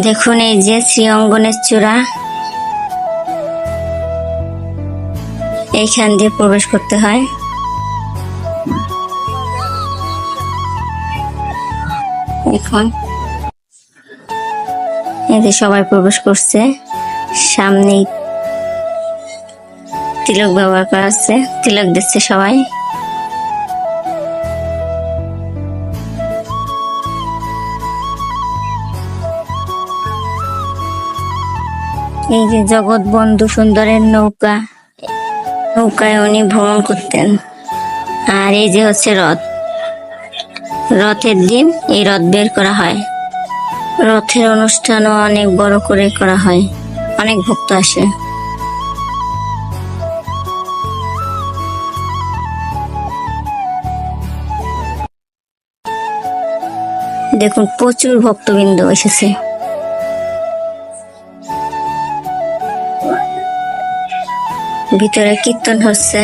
দেখুন এই যে শ্রী অঙ্গনের চূড়া। এইখান দিয়ে প্রবেশ করতে হয়। এখন এতে সবাই প্রবেশ করছে। সামনেই তিলক ব্যবহার করা আছে তিলক দিচ্ছে সবাই। এই যে জগৎ বন্ধু সুন্দরের নৌকা, নৌকায় উনি ভ্রমণ করতেন। আর এই যে হচ্ছে রথ। রথের দিন এই রথ বের করা হয়। রথের অনুষ্ঠানও অনেক বড় করে করা হয়। অনেক ভক্ত আসে। দেখুন, প্রচুর ভক্তবৃন্দ এসেছে। ভিতরে কীর্তন হচ্ছে।